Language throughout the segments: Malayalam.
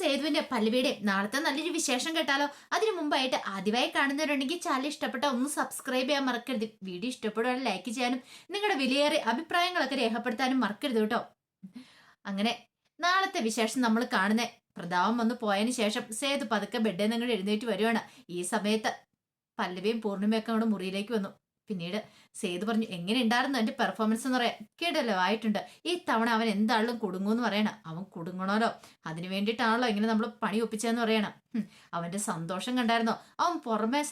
സേതുവിന്റെ പല്ലവിയുടെ നാളത്തെ നല്ലൊരു വിശേഷം കേട്ടാലോ? അതിനു മുമ്പായിട്ട് ആദ്യമായി കാണുന്നവരുണ്ടെങ്കിൽ ചാനൽ ഇഷ്ടപ്പെട്ട ഒന്ന് സബ്സ്ക്രൈബ് ചെയ്യാൻ മറക്കരുത്. വീഡിയോ ഇഷ്ടപ്പെടുവാൻ ലൈക്ക് ചെയ്യാനും നിങ്ങളുടെ വിലയേറിയ അഭിപ്രായങ്ങളൊക്കെ രേഖപ്പെടുത്താനും മറക്കരുത് കേട്ടോ. അങ്ങനെ നാളത്തെ വിശേഷം നമ്മൾ കാണുന്ന പ്രതാപം വന്ന് പോയതിനു ശേഷം സേതു പതുക്കെ ബെഡിൽ നിങ്ങൾ എഴുന്നേറ്റ് വരുവാണ്. ഈ സമയത്ത് പല്ലവിയും പൂർണിമയൊക്കെ അങ്ങോട്ട് മുറിയിലേക്ക് വന്നു. പിന്നീട് സേതു പറഞ്ഞു എങ്ങനെ ഉണ്ടായിരുന്നു എന്റെ പെർഫോമൻസ് എന്ന് പറയാം കേട്ടല്ലോ ആയിട്ടുണ്ട്. ഈ തവണ അവൻ എന്താണെങ്കിലും കുടുങ്ങുമെന്ന് പറയണം. അവൻ കുടുങ്ങണമല്ലോ അതിന് വേണ്ടിയിട്ടാണല്ലോ ഇങ്ങനെ നമ്മൾ പണി ഒപ്പിച്ചതെന്ന് പറയണം. അവന്റെ സന്തോഷം കണ്ടായിരുന്നോ? അവൻ പുറമെ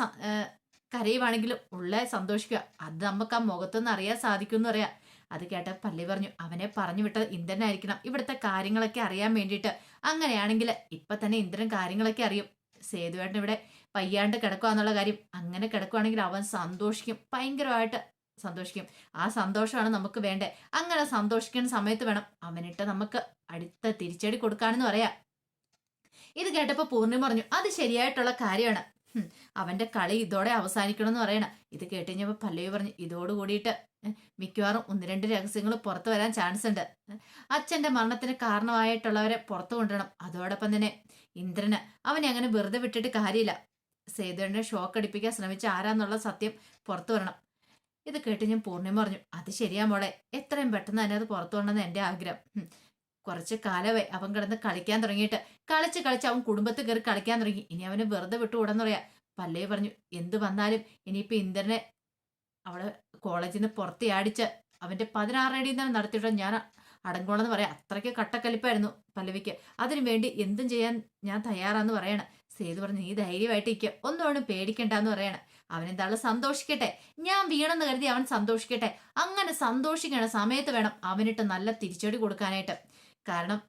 കരയുവാണെങ്കിലും ഉള്ള സന്തോഷിക്കുക. അത് നമുക്ക് ആ മുഖത്തൊന്ന് അറിയാൻ സാധിക്കും എന്ന് പറയാം. അത് കേട്ട പള്ളി പറഞ്ഞു അവനെ പറഞ്ഞു വിട്ടത് ഇന്ദ്രനായിരിക്കണം ഇവിടുത്തെ കാര്യങ്ങളൊക്കെ അറിയാൻ വേണ്ടിയിട്ട്. അങ്ങനെയാണെങ്കിൽ ഇപ്പൊ തന്നെ ഇന്ദ്രൻ കാര്യങ്ങളൊക്കെ അറിയും. സേതുവേട്ടൻ ഇവിടെ വയ്യാണ്ട് കിടക്കുക എന്നുള്ള കാര്യം അങ്ങനെ കിടക്കുവാണെങ്കിൽ അവൻ സന്തോഷിക്കും. ഭയങ്കരമായിട്ട് സന്തോഷിക്കും. ആ സന്തോഷമാണ് നമുക്ക് വേണ്ടത്. അങ്ങനെ സന്തോഷിക്കുന്ന സമയത്ത് വേണം അവനിട്ട് നമുക്ക് അടുത്ത തിരിച്ചടി കൊടുക്കാനെന്ന് പറയാം. ഇത് കേട്ടപ്പോൾ പൂർണി പറഞ്ഞു അത് ശരിയായിട്ടുള്ള കാര്യമാണ്. അവന്റെ കളി ഇതോടെ അവസാനിക്കണം എന്ന് പറയണം. ഇത് കേട്ട് കഴിഞ്ഞപ്പോ പല്ലവി പറഞ്ഞു ഇതോട് കൂടിയിട്ട് മിക്കവാറും ഒന്ന് രണ്ട് രഹസ്യങ്ങൾ പുറത്തു വരാൻ ചാൻസ് ഉണ്ട്. അച്ഛന്റെ മരണത്തിന് കാരണമായിട്ടുള്ളവരെ പുറത്തു കൊണ്ടുവരണം. അതോടൊപ്പം തന്നെ ഇന്ദ്രന് അവനെ അങ്ങനെ വെറുതെ വിട്ടിട്ട് കാര്യമില്ല. സേതുവിനെ ഷോക്ക് അടിപ്പിക്കാൻ ശ്രമിച്ച ആരാന്നുള്ള സത്യം പുറത്തു വരണം. ഇത് കേട്ട് ഞാൻ പൂർണിമ പറഞ്ഞു അത് ശരിയാ മോളെ. എത്രയും പെട്ടെന്ന് തന്നെ അത് പുറത്തു വരണമെന്ന് എന്റെ ആഗ്രഹം. കുറച്ച് കാലമായി അവൻ കിടന്ന് കളിക്കാൻ തുടങ്ങിയിട്ട്. കളിച്ച് കളിച്ച് അവൻ കുടുംബത്തിൽ കയറി കളിക്കാൻ തുടങ്ങി. ഇനി അവനെ വെറുതെ വിട്ടു കൂടെന്ന് പറയാ. പല്ലേ പറഞ്ഞു എന്ത് വന്നാലും ഇനിയിപ്പോ ഇന്ദ്രനെ അവളെ കോളേജിൽ നിന്ന് പുറത്തിയാടിച്ച് അവന്റെ പതിനാറടി നിന്ന് നടത്തിയിട്ട് ഞാൻ അടങ്കോളെന്ന് പറയാം. അത്രയ്ക്ക് കട്ടക്കലിപ്പായിരുന്നു പല്ലവിക്ക്. അതിനു വേണ്ടി എന്തും ചെയ്യാൻ ഞാൻ തയ്യാറാന്ന് പറയണ. സേതു പറഞ്ഞു നീ ധൈര്യമായിട്ട് ഇരിക്കുക എന്ന് പേടിക്കണ്ടെന്ന് അവൻ എന്താണ് സന്തോഷിക്കട്ടെ. ഞാൻ വീണെന്ന് കരുതി അവൻ സന്തോഷിക്കട്ടെ. അങ്ങനെ സന്തോഷിക്കണ സമയത്ത് വേണം അവനിട്ട് നല്ല തിരിച്ചടി കൊടുക്കാനായിട്ട്. കാരണം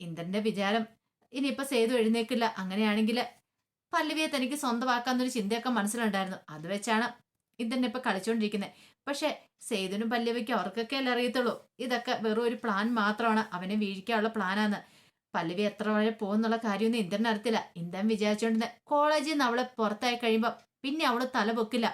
ഇന്ദ്രന്റെ വിചാരം ഇനിയിപ്പോ സേതു എഴുന്നേക്കില്ല. അങ്ങനെയാണെങ്കിൽ പല്ലവിയെ തനിക്ക് സ്വന്തമാക്കാന്നൊരു ചിന്തയൊക്കെ മനസ്സിലുണ്ടായിരുന്നു. അത് വെച്ചാണ് ഇന്ദ്രനെ ഇപ്പൊ കളിച്ചോണ്ടിരിക്കുന്നത് പക്ഷെ സേതുവിനും പല്ലവിക്കും അവർക്കൊക്കെ അല്ലേ അറിയത്തുള്ളൂ. ഇതൊക്കെ വെറും ഒരു പ്ലാൻ മാത്രമാണ്. അവനെ വീഴിക്കാനുള്ള പ്ലാനാന്ന് പല്ലവി എത്ര വരെ പോകുന്നുള്ള കാര്യമൊന്നും ഇന്ദ്രൻ അറിയത്തില്ല. ഇന്ദ്രൻ വിചാരിച്ചോണ്ടിരുന്ന കോളേജിൽ നിന്ന് അവളെ പുറത്തായി കഴിയുമ്പോ പിന്നെ അവൾ തല പൊക്കില്ല.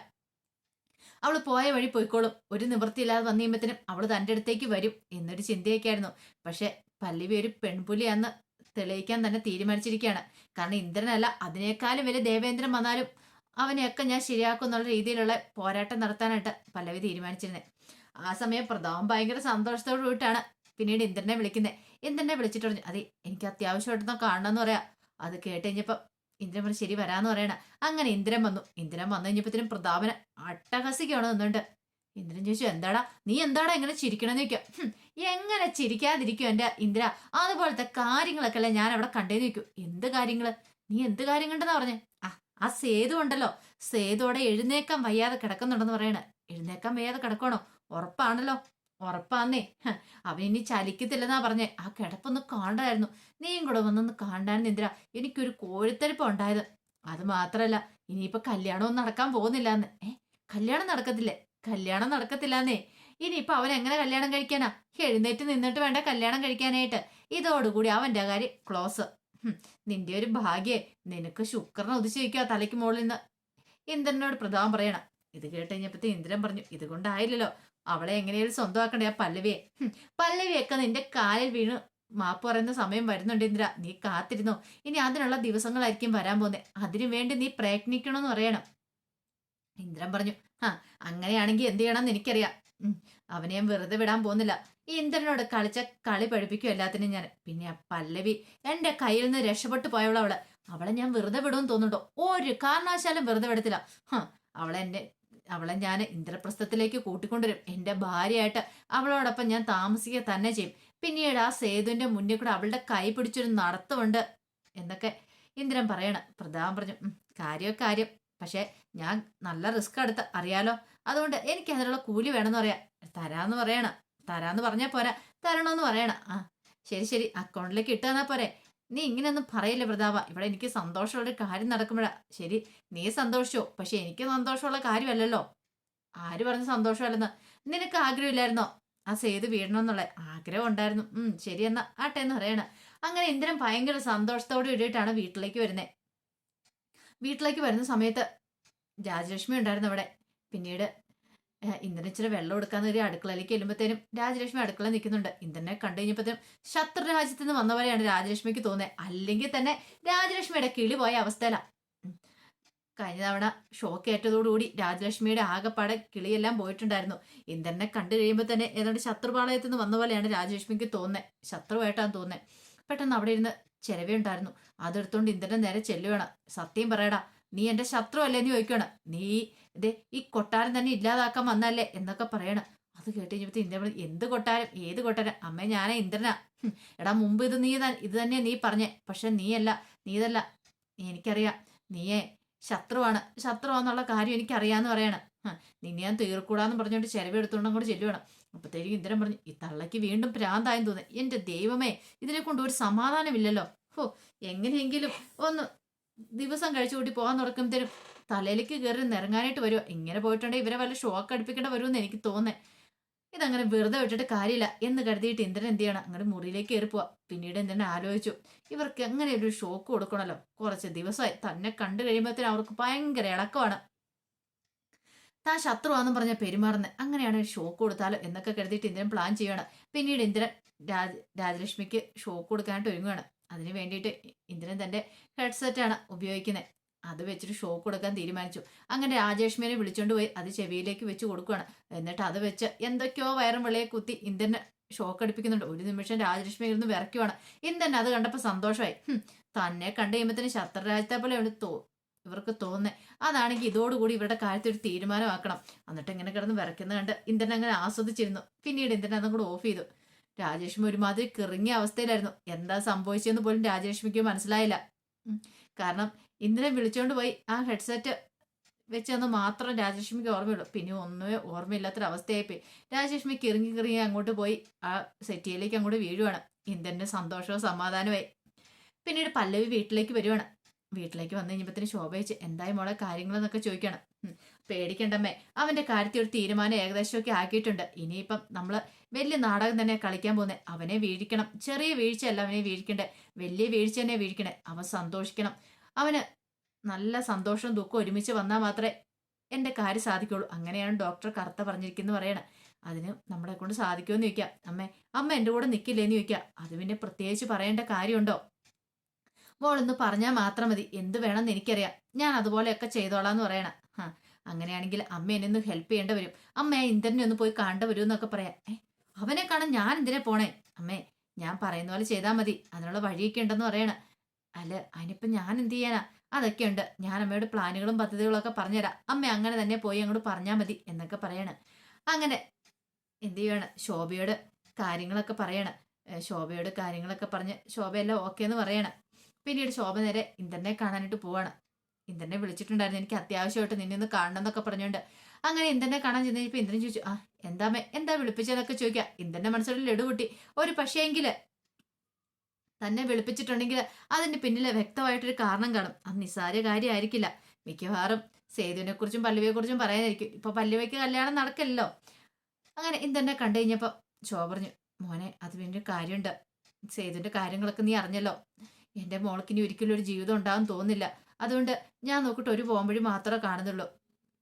അവൾ പോയ വഴി പോയിക്കോളും. ഒരു നിവൃത്തിയില്ലാതെ വന്നു കഴിയുമ്പോഴത്തേനും അവൾ തന്റെ അടുത്തേക്ക് വരും എന്നൊരു ചിന്തയൊക്കെ ആയിരുന്നു പക്ഷെ പല്ലവി ഒരു പെൺപുലിയാന്ന് തെളിയിക്കാൻ തന്നെ തീരുമാനിച്ചിരിക്കുകയാണ്. കാരണം ഇന്ദ്രനല്ല അതിനേക്കാളും വലിയ ദേവേന്ദ്രൻ വന്നാലും അവനെയൊക്കെ ഞാൻ ശരിയാക്കും എന്നുള്ള രീതിയിലുള്ള പോരാട്ടം നടത്താനായിട്ട് പല്ലവി തീരുമാനിച്ചിരുന്നത് ആ സമയം പ്രതാപം ഭയങ്കര സന്തോഷത്തോടു കൂടിയിട്ടാണ് പിന്നീട് ഇന്ദ്രനെ വിളിക്കുന്നത് ഇന്ദ്രനെ വിളിച്ചിട്ട് പറഞ്ഞു അതെ എനിക്ക് അത്യാവശ്യമായിട്ടൊന്ന് കാണണമെന്ന് പറയാ. അത് കേട്ട് കഴിഞ്ഞപ്പോ ഇന്ദ്രൻ പറഞ്ഞു ശരി വരാന്ന് പറയണ. അങ്ങനെ ഇന്ദ്രൻ വന്നു. ഇന്ദ്രൻ വന്നു കഴിഞ്ഞപ്പോഴത്തേനും പ്രതാപനെ അട്ടഹസിക്കാണ് നിന്നുണ്ട്. ഇന്ദ്രൻ ചോദിച്ചു എന്താടാ നീ എന്താടാ എങ്ങനെ ചിരിക്കണമെന്ന് ചോദിക്കാം? "ഹും, എങ്ങനെ ചിരിക്കാതിരിക്കും എന്റെ ഇന്ദ്ര? അതുപോലത്തെ കാര്യങ്ങളൊക്കെ അല്ലേ ഞാൻ അവിടെ കണ്ടേന്ന് നിൽക്കും എന്ത് കാര്യങ്ങൾ? നീ എന്ത് കാര്യം കണ്ടെന്നാ പറഞ്ഞേ? ആ ആ സേതു ഉണ്ടല്ലോ. സേതുവിടെ എഴുന്നേക്കാൻ വയ്യാതെ കിടക്കുന്നുണ്ടെന്ന് പറയണ. എഴുന്നേക്കാൻ വയ്യാതെ കിടക്കണോ ഉറപ്പാണല്ലോ. ഉറപ്പാന്നേ. അവൻ ഇനി ചലിക്കത്തില്ലെന്നാ പറഞ്ഞേ. ആ കിടപ്പൊന്ന് കാണണ്ടായിരുന്നു നീയും കൂടെ വന്നൊന്ന് കാണാൻ നിന്ദ്ര. എനിക്കൊരു കോഴിത്തരിപ്പ് ഉണ്ടായത്. അത് മാത്രല്ല ഇനിയിപ്പൊ കല്യാണമൊന്നും നടക്കാൻ പോകുന്നില്ല എന്ന് ഏ കല്യാണം നടക്കത്തില്ലേ? കല്യാണം നടക്കത്തില്ലാന്നേ. ഇനിയിപ്പൊ അവൻ എങ്ങനെ കല്യാണം കഴിക്കാനാ? എഴുന്നേറ്റ് നിന്നിട്ട് വേണ്ട കല്യാണം കഴിക്കാനായിട്ട്. ഇതോടുകൂടി അവന്റെ കാര്യം ക്ലോസ്. നിന്റെ ഒരു ഭാഗ്യേ. നിനക്ക് ശുക്രനെ ഉദിച്ചു വയ്ക്കുക തലയ്ക്ക് മുകളിൽ നിന്ന്. ഇന്ദ്രനോട് പ്രതാപം പറയണം. ഇത് കേട്ട് കഴിഞ്ഞപ്പത്തെ ഇന്ദ്രൻ പറഞ്ഞു ഇതുകൊണ്ടായില്ലല്ലോ. അവളെ എങ്ങനെയൊരു സ്വന്തമാക്കണ്ടേ? ആ പല്ലവിയെ. പല്ലവിയൊക്കെ നിന്റെ കാലിൽ വീണ് മാപ്പ് പറയുന്ന സമയം വരുന്നുണ്ട് ഇന്ദ്ര. നീ കാത്തിരുന്നു? ഇനി അതിനുള്ള ദിവസങ്ങളായിരിക്കും വരാൻ പോകുന്നത് അതിനു വേണ്ടി നീ പ്രയത്നിക്കണമെന്ന് പറയണം. ഇന്ദ്രൻ പറഞ്ഞു ആ അങ്ങനെയാണെങ്കിൽ എന്ത് ചെയ്യണമെന്ന് എനിക്കറിയാം. അവനെ ഞാൻ വെറുതെ വിടാൻ പോകുന്നില്ല. ഈ ഇന്ദ്രനോട് കളിച്ച കളി പഠിപ്പിക്കും എല്ലാത്തിനും ഞാൻ. പിന്നെ ആ പല്ലവി എന്റെ കയ്യിൽ നിന്ന് രക്ഷപ്പെട്ടു പോയവളവൾ. അവളെ ഞാൻ വെറുതെ വിടുമെന്ന് തോന്നുന്നുണ്ടോ? ഒരു കാരണവശാലും വെറുതെ വിടത്തില്ല. അവളെ എന്നെ അവളെ ഞാൻ ഇന്ദ്രപ്രസ്ഥത്തിലേക്ക് കൂട്ടിക്കൊണ്ടുവരും. എന്റെ ഭാര്യയായിട്ട് അവളോടൊപ്പം ഞാൻ താമസിക്കുക തന്നെ ചെയ്യും. പിന്നീട് ആ സേതുവിന്റെ മുന്നിൽ കൂടെ അവളുടെ കൈ പിടിച്ചൊരു നടത്തമുണ്ട് എന്നൊക്കെ ഇന്ദ്രൻ പറയണം. പ്രതാപം പറഞ്ഞു കാര്യം കാര്യം. പക്ഷേ ഞാൻ നല്ല റിസ്ക് എടുത്ത് അറിയാലോ? അതുകൊണ്ട് എനിക്ക് അതിനുള്ള കൂലി വേണമെന്ന് പറയാം. തരാന്ന് പറയണം. തരാന്ന് പറഞ്ഞാൽ പോരാ. തരണമെന്ന് പറയണം. ആ ശരി ശരി. അക്കൗണ്ടിലേക്ക് ഇട്ടു തന്നാൽ പോരെ. നീ ഇങ്ങനെയൊന്നും പറയില്ല പ്രതാപ. ഇവിടെ എനിക്ക് സന്തോഷമുള്ള കാര്യം നടക്കുമ്പോഴാ. ശരി നീ സന്തോഷിച്ചോ. പക്ഷെ എനിക്ക് സന്തോഷമുള്ള കാര്യമല്ലല്ലോ. ആര് പറഞ്ഞ സന്തോഷമല്ലെന്ന്? നിനക്ക് ആഗ്രഹമില്ലായിരുന്നോ? ആ സേതു വീഴണമെന്നുള്ള ആഗ്രഹം ഉണ്ടായിരുന്നു. ഉം ശരി എന്നാ. ആട്ടെ എന്ന് പറയണ. അങ്ങനെ ഇന്ദ്രൻ ഭയങ്കര സന്തോഷത്തോടെ ഇടിയിട്ടാണ് വീട്ടിലേക്ക് വരുന്നത് വീട്ടിലേക്ക് വരുന്ന സമയത്ത് രാജലക്ഷ്മി ഉണ്ടായിരുന്നു അവിടെ. പിന്നീട് ഇന്ദ്രൻ ഇച്ചിരി വെള്ളം എടുക്കാൻ ഒരു അടുക്കളയിലേക്ക് ചെല്ലുമ്പോഴത്തേനും രാജലക്ഷ്മി അടുക്കള നിൽക്കുന്നുണ്ട്. ഇന്ദ്രനെ കണ്ടു കഴിഞ്ഞപ്പോഴത്തേനും ശത്രു രാജ്യത്ത് നിന്ന് വന്നവരെയാണ് രാജലക്ഷ്മിക്ക് തോന്നുന്നത് അല്ലെങ്കിൽ തന്നെ രാജലക്ഷ്മിയുടെ കിളി പോയ അവസ്ഥയിലാണ് കഴിഞ്ഞ തവണ ഷോക്ക് ഏറ്റതോടുകൂടി രാജലക്ഷ്മിയുടെ ആകെപ്പാടെ കിളിയെല്ലാം പോയിട്ടുണ്ടായിരുന്നു. ഇന്ദ്രനെ കണ്ടു കഴിയുമ്പോൾ തന്നെ ഏതാണ്ട് ശത്രുപാളയത്തിൽ നിന്ന് വന്ന പോലെയാണ് രാജലക്ഷ്മിക്ക് തോന്നുന്നത് ശത്രുവായിട്ടാണ് തോന്നുന്നത് പെട്ടെന്ന് അവിടെ ഇരുന്ന് ചെലവുണ്ടായിരുന്നു. അതെടുത്തോണ്ട് ഇന്ദ്രനെ നേരെ ചെല്ലുവേണം. സത്യം പറയടാ നീ എന്റെ ശത്രു അല്ലേ എന്ന് ചോദിക്കണം നീ ഇതേ ഈ കൊട്ടാരം തന്നെ ഇല്ലാതാക്കാൻ വന്നല്ലേ എന്നൊക്കെ പറയണം. അത് കേട്ട് കഴിഞ്ഞപ്പോ ഇന്ദ്രൻ എന്ത് കൊട്ടാരം? ഏത് കൊട്ടാരം? അമ്മ ഞാനേ ഇന്ദ്രനാ. എടാ മുമ്പ് ഇത് നീ ഇത് തന്നെ നീ പറഞ്ഞേ. പക്ഷെ നീയല്ല നീതല്ല. എനിക്കറിയാം നീയേ ശത്രുവാണ്. ശത്രുവാന്നുള്ള കാര്യം എനിക്കറിയാന്ന് പറയണം. നിന്നെ ഞാൻ തീർക്കൂടാന്ന് പറഞ്ഞുകൊണ്ട് ചെലവ് കൂടെ ചെല്ലുവാണ്. അപ്പത്തേക്കും ഇന്ദ്രൻ പറഞ്ഞു ഈ തള്ളയ്ക്ക് വീണ്ടും പ്രാന്തായെന്ന് തോന്നി എന്റെ ദൈവമേ ഇതിനെ കൊണ്ട് ഒരു സമാധാനമില്ലല്ലോ. ഓ എങ്ങനെയെങ്കിലും ഒന്ന് ദിവസം കഴിച്ചുകൂട്ടി പോകാൻ തുടക്കുമ്പോഴത്തേനും തലയിലേക്ക് കയറി നിറങ്ങാനായിട്ട് വരുമോ ഇങ്ങനെ പോയിട്ടുണ്ടെങ്കിൽ ഇവരെ വല്ല ഷോക്ക് അടുപ്പിക്കേണ്ട വരുമെന്ന് എനിക്ക് തോന്നേ. ഇതങ്ങനെ വെറുതെ വിട്ടിട്ട് കാര്യമില്ല എന്ന് കരുതിയിട്ട് ഇന്ദ്രൻ എന്ത് ചെയ്യണം? അങ്ങനെ മുറിയിലേക്ക് കയറി പോവാ. പിന്നീട് ഇന്ദ്രൻ ആലോചിച്ചു. ഇവർക്ക് എങ്ങനെ ഒരു ഷോക്ക് കൊടുക്കണമല്ലോ കുറച്ച് ദിവസമായി തന്നെ കണ്ടു കഴിയുമ്പോഴത്തേനും അവർക്ക് ഭയങ്കര ഇളക്കമാണ്. താൻ ശത്രുവാന്നും പറഞ്ഞ പെരുമാറുന്നത് അങ്ങനെയാണ് ഷോക്ക് കൊടുത്താലോ എന്നൊക്കെ കരുതിയിട്ട് ഇന്ദ്രൻ പ്ലാൻ ചെയ്യണം പിന്നീട് ഇന്ദ്രൻ രാജ രാജലക്ഷ്മിക്ക് ഷോക്ക് കൊടുക്കാനായിട്ട് ഒരുങ്ങുകയാണ് അതിന് വേണ്ടിയിട്ട് ഇന്ദ്രൻ തന്റെ ഹെഡ്സെറ്റാണ് ഉപയോഗിക്കുന്നത് അത് വെച്ചിട്ട് ഷോക്ക് കൊടുക്കാൻ തീരുമാനിച്ചു. അങ്ങനെ രാജേഷ്മേനെ വിളിച്ചോണ്ട് പോയി. അത് ചെവിയിലേക്ക് വെച്ച് കൊടുക്കുകയാണ് എന്നിട്ട് അത് വെച്ച് എന്തൊക്കെയോ വയറും വെളിയെ കുത്തി ഇന്ദ്രന് ഷോക്ക് അടിപ്പിക്കുന്നുണ്ട്. ഒരു നിമിഷം രാജലക്ഷ്മി ഇരുന്ന് വിറയ്ക്കുവാണ്. ഇന്ദ്രൻ അത് കണ്ടപ്പോൾ സന്തോഷമായി. തന്നെ കണ്ടു കഴിയുമ്പത്തിന് ശത്രുരാജ്യത്തെ പോലെ തോ ഇവർക്ക് തോന്നുന്നത് അതാണെങ്കിൽ ഇതോടുകൂടി ഇവരുടെ കാര്യത്തിൽ ഒരു തീരുമാനമാക്കണം. എന്നിട്ട് ഇങ്ങനെ കിടന്ന് വിറയ്ക്കുന്ന കണ്ട് ഇന്ദ്രൻ അങ്ങനെ ആസ്വദിച്ചിരുന്നു. പിന്നീട് ഇന്ദ്രൻ അതും കൂടെ ഓഫ് ചെയ്തു. രാജലക്ഷ്മി ഒരുമാതിരി കിറങ്ങിയ അവസ്ഥയിലായിരുന്നു. എന്താ സംഭവിച്ചതെന്ന് പോലും രാജലക്ഷ്മിക്ക് മനസ്സിലായില്ല. കാരണം ഇന്ദ്രൻ വിളിച്ചുകൊണ്ട് പോയി. ആ ഹെഡ്സെറ്റ് വെച്ചെന്ന് മാത്രം രാജലക്ഷ്മിക്ക് ഓർമ്മയുള്ളൂ. പിന്നെ ഒന്നുമേ ഓർമ്മയില്ലാത്തൊരവസ്ഥയായി പോയി രാജലക്ഷ്മി കിറങ്ങി കിറങ്ങി അങ്ങോട്ട് പോയി. ആ സെറ്റിയിലേക്ക് അങ്ങോട്ട് വീഴുവാണ്. ഇന്ദ്രന്റെ സന്തോഷവും സമാധാനമായി പിന്നീട് പല്ലവി വീട്ടിലേക്ക് വരുവാണ്. വീട്ടിലേക്ക് വന്നു കഴിഞ്ഞപ്പോഴത്തേന് ശോഭയിച്ച് എന്തായി മോളെ? കാര്യങ്ങളെന്നൊക്കെ ചോദിക്കണം. പേടിക്കണ്ടമ്മേ. അവന്റെ കാര്യത്തിൽ ഒരു തീരുമാനം ഏകദേശമൊക്കെ ആക്കിയിട്ടുണ്ട്. ഇനിയിപ്പം നമ്മൾ വലിയ നാടകം തന്നെ കളിക്കാൻ പോകുന്നത് അവനെ വീഴിക്കണം. ചെറിയ വീഴ്ചയല്ല അവനെ വീഴിക്കണ്ടേ. വലിയ വീഴ്ച തന്നെ വീഴിക്കണേ അവൻ സന്തോഷിക്കണം. അവന് നല്ല സന്തോഷവും ദുഃഖവും ഒരുമിച്ച് വന്നാൽ മാത്രമേ എന്റെ കാര്യം സാധിക്കുള്ളൂ. അങ്ങനെയാണ് ഡോക്ടർ കറുത്ത പറഞ്ഞിരിക്കുന്നത് പറയണേ. അതിന് നമ്മളെ കൊണ്ട് സാധിക്കുമെന്ന് ചോദിക്കാം. അമ്മേ അമ്മ എന്റെ കൂടെ നിൽക്കില്ലേന്ന് ചോദിക്കാം. അത് പിന്നെ പ്രത്യേകിച്ച് പറയേണ്ട കാര്യമുണ്ടോ? മോളൊന്ന് പറഞ്ഞാൽ മാത്രം മതി. എന്ത് വേണമെന്ന് എനിക്കറിയാം. ഞാൻ അതുപോലെയൊക്കെ ചെയ്തോളാം എന്ന് പറയണം. അങ്ങനെയാണെങ്കിൽ അമ്മ എന്നെ ഒന്ന് ഹെൽപ്പ് ചെയ്യേണ്ട വരും. അമ്മ ഇന്ദ്രനെ ഒന്ന് പോയി കാണേണ്ട വരും എന്നൊക്കെ പറയാം. ഏ അവനെ കാണാൻ ഞാൻ എന്തിനാ പോണേ? അമ്മേ ഞാൻ പറയുന്ന പോലെ ചെയ്താൽ മതി. അതിനുള്ള വഴിയൊക്കെ ഉണ്ടെന്ന് പറയണ. അല്ല അതിനിപ്പം ഞാൻ എന്ത് ചെയ്യാനാ? അതൊക്കെ ഉണ്ട്. ഞാൻ അമ്മയോട് പ്ലാനുകളും പദ്ധതികളും ഒക്കെ പറഞ്ഞുതരാം. അമ്മ അങ്ങനെ തന്നെ പോയി അങ്ങോട്ട് പറഞ്ഞാൽ മതി എന്നൊക്കെ പറയണ. അങ്ങനെ എന്ത് ചെയ്യണം? ശോഭയോട് കാര്യങ്ങളൊക്കെ പറയണ. ശോഭയോട് കാര്യങ്ങളൊക്കെ പറഞ്ഞ് ശോഭയെല്ലാം ഓക്കെ എന്ന് പറയണം. പിന്നീട് ശോഭ നേരെ ഇന്ദ്രനെ കാണാനായിട്ട് പോവാണ്. ഇന്ദ്രനെ വിളിച്ചിട്ടുണ്ടായിരുന്നു. എനിക്ക് അത്യാവശ്യമായിട്ട് നിന്നെ ഒന്ന് കാണണം എന്നൊക്കെ പറഞ്ഞുകൊണ്ട്. അങ്ങനെ ഇന്ദ്രനെ കാണാൻ ചെന്ന് കഴിഞ്ഞപ്പോൾ ഇന്ദ്രൻ ചോദിച്ചു ആ എന്താമേ എന്താ വിളിപ്പിച്ചതെന്നൊക്കെ ചോദിക്കുക ഇന്ദ്രന്റെ മനസ്സിലൊരു ലഡു പൊട്ടി. ഒരു പക്ഷേങ്കിൽ തന്നെ വിളിപ്പിച്ചിട്ടുണ്ടെങ്കിൽ അതിന്റെ പിന്നിലെ വ്യക്തമായിട്ടൊരു കാരണം കാണും. അത് നിസ്സാര കാര്യമായിരിക്കില്ല മിക്കവാറും സേതുവിനെ കുറിച്ചും പല്ലവിയെ കുറിച്ചും പറയാനായിരിക്കും. ഇപ്പൊ പല്ലുവയ്ക്ക് കല്യാണം നടക്കല്ലോ. അങ്ങനെ ഇന്ദ്രനെ കണ്ടു കഴിഞ്ഞപ്പോ ശോഭ പറഞ്ഞു മോനെ അത് വേണ്ടി കാര്യമുണ്ട്. സേതുവിന്റെ കാര്യങ്ങളൊക്കെ നീ അറിഞ്ഞല്ലോ. എന്റെ മോൾക്ക് ഇനി ഒരിക്കലും ഒരു ജീവിതം ഉണ്ടാവും തോന്നില്ല അതുകൊണ്ട് ഞാൻ നോക്കിട്ട് ഒരു പോകുമ്പോഴും മാത്രമേ കാണുന്നുള്ളൂ.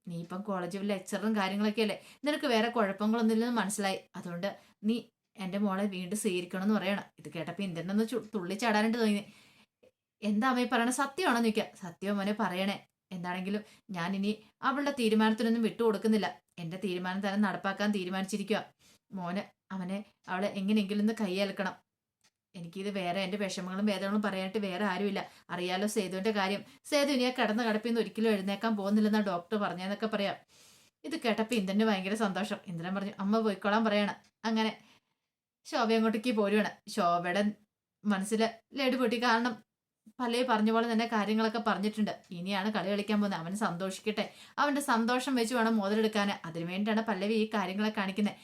നീ ഇപ്പം കോളേജിൽ ലെക്ചറും കാര്യങ്ങളൊക്കെ അല്ലേ? നിനക്ക് വേറെ കുഴപ്പങ്ങളൊന്നും ഇല്ലെന്ന് മനസ്സിലായി. അതുകൊണ്ട് നീ എന്റെ മോളെ വീണ്ടും സ്വീകരിക്കണം എന്ന് പറയണം. ഇത് കേട്ടപ്പോൾ ഇന്ദ്രനൊന്ന് തുള്ളി തുള്ളിച്ചാടാനായിട്ട് തോന്നി. എന്താ അമ്മ പറയണ സത്യമാണോ നിൽക്കുക സത്യം മോനെ പറയണേ. എന്താണെങ്കിലും ഞാൻ ഇനി അവളുടെ തീരുമാനത്തിനൊന്നും വിട്ടുകൊടുക്കുന്നില്ല എന്റെ തീരുമാനം തന്നെ നടപ്പാക്കാൻ തീരുമാനിച്ചിരിക്കുക മോന് അവനെ അവളെ എങ്ങനെയെങ്കിലും ഒന്ന് കൈയേൽക്കണം എനിക്കിത് വേറെ എന്റെ വിഷമങ്ങളും വേദനകളും പറയാനായിട്ട് വേറെ ആരുമില്ല. അറിയാലോ സേതുവിന്റെ കാര്യം. സേതു ഇനി ആ കിടന്ന കടപ്പിൽ നിന്ന് ഒരിക്കലും എഴുന്നേക്കാൻ പോകുന്നില്ലെന്നാ ഡോക്ടർ പറഞ്ഞതെന്നൊക്കെ പറയാം. ഇത് കേട്ടപ്പോൾ ഇന്ദ്രന് ഭയങ്കര സന്തോഷം. ഇന്ദ്രൻ പറഞ്ഞു അമ്മ പോയിക്കോളാൻ പറയാണ്. അങ്ങനെ ശോഭ അങ്ങോട്ടേക്ക് പോരുവാണ്. ശോഭയുടെ മനസ്സിൽ ലഡു പൊട്ടി. കാരണം പലേ പറഞ്ഞ പോലെ തന്നെ കാര്യങ്ങളൊക്കെ പറഞ്ഞിട്ടുണ്ട്. ഇനിയാണ് കളി കളിക്കാൻ പോകുന്നത്. അവന് സന്തോഷിക്കട്ടെ. അവന്റെ സന്തോഷം വെച്ച് വേണം മുതലെടുക്കാൻ അതിനുവേണ്ടിയാണ് പല്ലവി ഈ കാര്യങ്ങളെ കാണിക്കുന്നത്.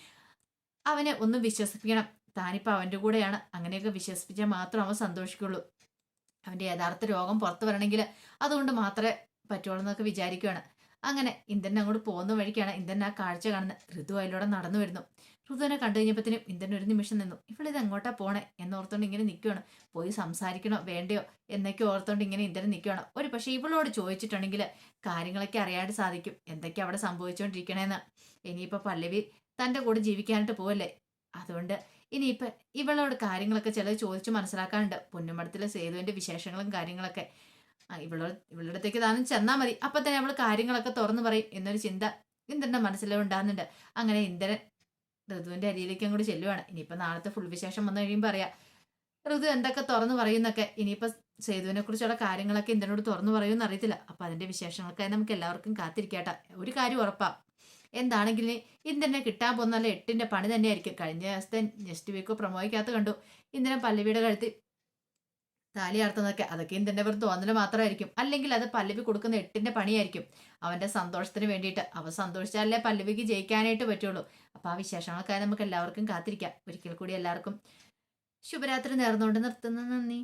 അവനെ ഒന്നും വിശ്വസിപ്പിക്കണം. താനിപ്പോൾ അവന്റെ കൂടെയാണ്. അങ്ങനെയൊക്കെ വിശ്വസിപ്പിച്ചാൽ മാത്രം അവൻ സന്തോഷിക്കുള്ളൂ. അവന്റെ യഥാർത്ഥ രോഗം പുറത്തു വരണമെങ്കിൽ അതുകൊണ്ട് മാത്രമേ പറ്റുള്ളൂ എന്നൊക്കെ വിചാരിക്കുകയാണ് അങ്ങനെ ഇന്ദ്രൻ അങ്ങോട്ട് പോകുന്ന വഴിക്കാണ് ഇന്ദ്രൻ ആ കാഴ്ച കാണുന്ന ഋതു അതിലൂടെ നടന്നു വരുന്നു. ഋതുവിനെ കണ്ടു കഴിഞ്ഞപ്പോഴത്തേനും ഇന്ദ്രൻ ഒരു നിമിഷം നിന്നു. ഇവളിത് എങ്ങോട്ടാ പോണേ? എന്നോർത്തോണ്ട് ഇങ്ങനെ നിൽക്കുകയാണ് പോയി സംസാരിക്കണോ? വേണ്ടയോ? എന്നൊക്കെ ഓർത്തോണ്ട് ഇങ്ങനെ ഇന്ദ്രൻ നിൽക്കുകയാണ് ഒരു പക്ഷേ ഇവളോട് ചോദിച്ചിട്ടുണ്ടെങ്കിൽ കാര്യങ്ങളൊക്കെ അറിയാണ്ട് സാധിക്കും. എന്തൊക്കെ അവിടെ സംഭവിച്ചുകൊണ്ടിരിക്കണേന്ന്. ഇനിയിപ്പോൾ പല്ലവി തന്റെ കൂടെ ജീവിക്കാനായിട്ട് പോവല്ലേ? അതുകൊണ്ട് ഇനിയിപ്പോൾ ഇവളോട് കാര്യങ്ങളൊക്കെ ചിലത് ചോദിച്ച് മനസ്സിലാക്കാനുണ്ട്. പൊന്നുമടത്തിലെ സേതുവിന്റെ വിശേഷങ്ങളും കാര്യങ്ങളൊക്കെ. ഇവളോട് ഇവളുടെ താനും ചെന്നാൽ മതി. അപ്പം തന്നെ അവൾ കാര്യങ്ങളൊക്കെ തുറന്നു പറയും എന്നൊരു ചിന്ത ഇന്ദ്രന്റെ മനസ്സിലുണ്ടാകുന്നുണ്ട്. അങ്ങനെ ഇന്ദ്രൻ ഋതുവിന്റെ അരിയിലേക്ക് അങ്ങോട്ട് ചെല്ലുവാണ്. ഇനിയിപ്പോൾ നാളത്തെ ഫുൾ വിശേഷം വന്നു കഴിയുമ്പോൾ അറിയാം ഋതു എന്തൊക്കെ തുറന്നു പറയുന്നൊക്കെ. ഇനിയിപ്പോൾ സേതുവിനെ കുറിച്ചുള്ള കാര്യങ്ങളൊക്കെ ഇന്ദ്രനോട് തുറന്നു പറയുമെന്ന് അറിയത്തില്ല. അപ്പം അതിന്റെ വിശേഷങ്ങൾക്കായി നമുക്ക് എല്ലാവർക്കും കാത്തിരിക്കാട്ടോ. ഒരു കാര്യം ഉറപ്പാ. എന്താണെങ്കിലും ഇന്ദ്രനെ കിട്ടാൻ പോകുന്ന നല്ല എട്ടിന്റെ പണി തന്നെയായിരിക്കും. കഴിഞ്ഞ ദിവസത്തെ നെക്സ്റ്റ് വീക്ക് പ്രൊമോയ്ക്കകത്ത് കണ്ടു. ഇന്ദ്രൻ പല്ലവിയുടെ കഴുത്തി താലി ആർത്തുന്നതൊക്കെ അതൊക്കെ ഇന്ദ്രന്റെ വെറും തോന്നൽ മാത്രമായിരിക്കും. അല്ലെങ്കിൽ അത് പല്ലവി കൊടുക്കുന്ന എട്ടിന്റെ പണിയായിരിക്കും. അവന്റെ സന്തോഷത്തിന് വേണ്ടിയിട്ട്. അവ സന്തോഷിച്ചാലേ പല്ലവിക്ക് ജയിക്കാനായിട്ട് പറ്റുള്ളൂ. അപ്പൊ ആ വിശേഷങ്ങൾക്കായി നമുക്ക് എല്ലാവർക്കും കാത്തിരിക്കാം. ഒരിക്കൽ കൂടി എല്ലാവർക്കും ശുഭരാത്രി നേർന്നുകൊണ്ട് നിർത്തുന്നു. നന്ദി.